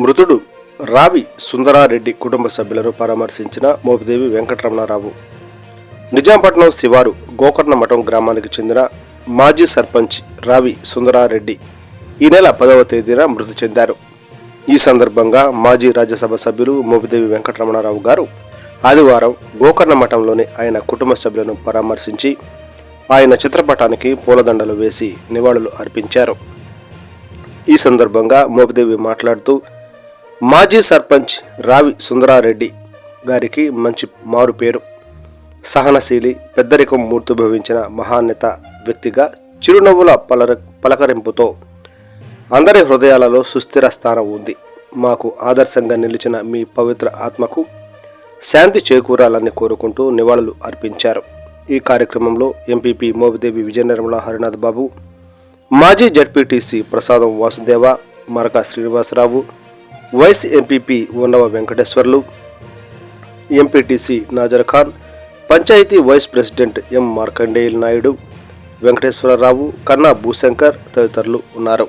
మృతుడు రావి సుందరారెడ్డి కుటుంబ సభ్యులను పరామర్శించిన మోపిదేవి వెంకటరమణారావు. నిజాంపట్నం శివారు గోకర్ణ మఠం గ్రామానికి చెందిన మాజీ సర్పంచ్ రావి సుందరారెడ్డి ఈ నెల పదవ తేదీన మృతి చెందారు. ఈ సందర్భంగా మాజీ రాజ్యసభ సభ్యులు మోపిదేవి వెంకటరమణారావు గారు ఆదివారం గోకర్ణ మఠంలోని ఆయన కుటుంబ సభ్యులను పరామర్శించి ఆయన చిత్రపటానికి పూలదండలు వేసి నివాళులు అర్పించారు. ఈ సందర్భంగా మోపిదేవి మాట్లాడుతూ మాజీ సర్పంచ్ రావి సుందరారెడ్డి గారికి మంచి మారు పేరు సహనశీలి పెద్దరికం మూర్తిభవించిన మహాన్యత వ్యక్తిగా చిరునవ్వుల పలర పలకరింపుతో అందరి హృదయాలలో సుస్థిర స్థానం ఉంది. మాకు ఆదర్శంగా నిలిచిన మీ పవిత్ర ఆత్మకు శాంతి చేకూరాలని కోరుకుంటూ నివాళులు అర్పించారు. ఈ కార్యక్రమంలో ఎంపీపీ మోపిదేవి విజయనిర్మల హరినాథ్ బాబు మాజీ ZPTC Prasadam Vasudeva Maraka Srinivasarao vice MPP Unnava Venkateswarlu MPTC Nazar Khan panchayat vice president M Markandeyulu Naidu Venkateswararao Kanna Bhushankar తదితరులు ఉన్నారు.